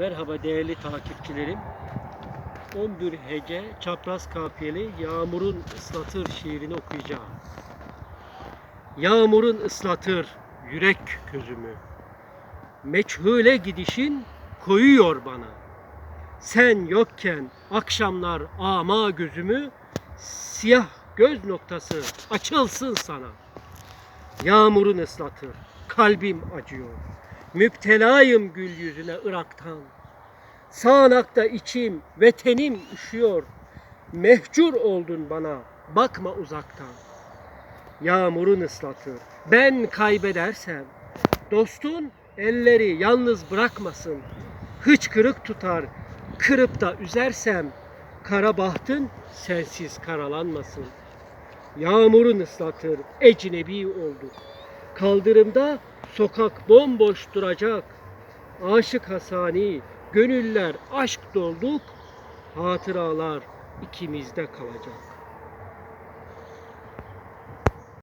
Merhaba değerli takipçilerim. 11 hece çapraz kafiyeli Yağmurun ıslatır şiirini okuyacağım. Yağmurun ıslatır yürek közümü. Meçhule gidişin koyuyor bana. Sen yokken akşamlar ama gözümü siyah göz noktası açılsın sana. Yağmurun ıslatır, kalbim acıyor. Müptelayım gül yüzüne Irak'tan. Sağanakta içim ve tenim üşüyor. Mehcur oldun bana, bakma uzaktan. Yağmurun ıslatır, ben kaybedersem. Dostun elleri yalnız bırakmasın. Hıçkırık tutar, kırıp da üzersem. Kara bahtın sensiz karalanmasın. Yağmurun ıslatır, ecnebi olduk. Kaldırımda sokak bomboş duracak. Aşık Hasani, gönüller aşk dolduk. Hatıralar ikimizde kalacak.